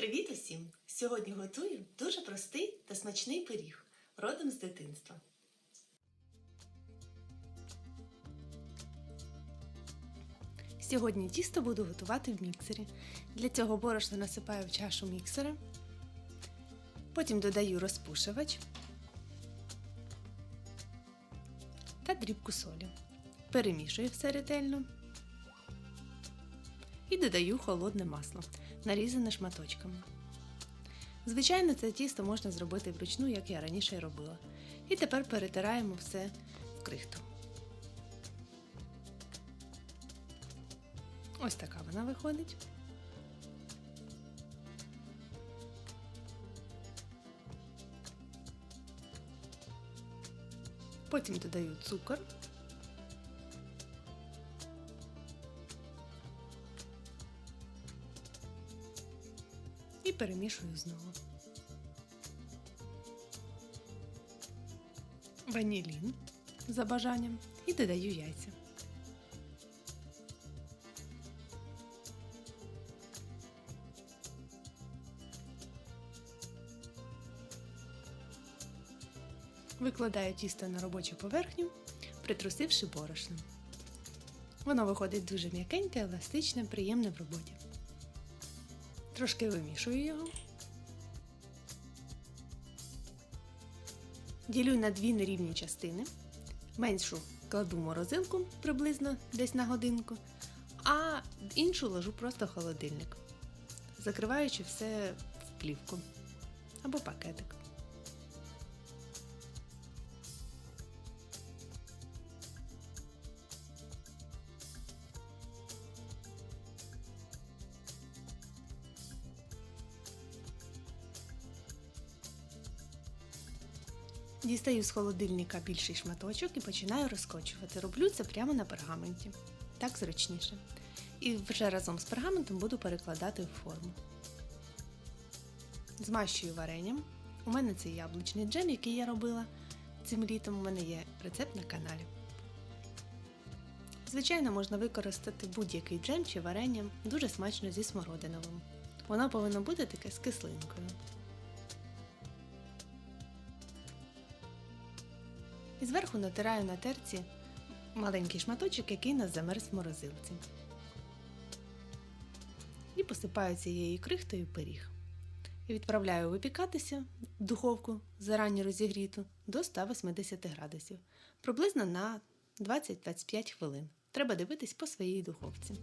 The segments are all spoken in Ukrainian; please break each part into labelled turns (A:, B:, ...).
A: Привіт усім! Сьогодні готую дуже простий та смачний пиріг родом з дитинства. Сьогодні тісто буду готувати в міксері. Для цього борошно насипаю в чашу міксера. Потім додаю розпушувач та дрібку солі. Перемішую все ретельно і додаю холодне масло, нарізане шматочками. Звичайно, це тісто можна зробити вручну, як я раніше робила. І тепер перетираємо все в крихту. Ось така вона виходить. Потім додаю цукор. І перемішую знову. Ванілін за бажанням і додаю яйця. Викладаю тісто на робочу поверхню, притрусивши борошном. Воно виходить дуже м'якеньке, еластичне, приємне в роботі. Трошки вимішую його. Ділю на дві нерівні частини. Меншу кладу морозилку приблизно десь на годинку, а іншу ложу просто в холодильник, закриваючи все в плівку або пакетик. Дістаю з холодильника більший шматочок і починаю розкочувати. Роблю це прямо на пергаменті. Так зручніше. І вже разом з пергаментом буду перекладати в форму. Змащую варенням. У мене це яблучний джем, який я робила цим літом. У мене є рецепт на каналі. Звичайно, можна використати будь-який джем чи варення, дуже смачно зі смородиновим. Воно повинно бути таке з кислинкою. І зверху натираю на терці маленький шматочок, який нас замерз в морозилці. І посипаю цією крихтою пиріг. І відправляю випікатися в духовку зарані розігріту до 180 градусів, приблизно на 20-25 хвилин. Треба дивитись по своїй духовці.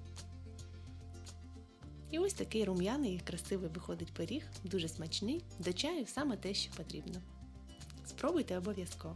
A: І ось такий рум'яний і красивий виходить пиріг, дуже смачний, до чаю саме те, що потрібно. Спробуйте обов'язково.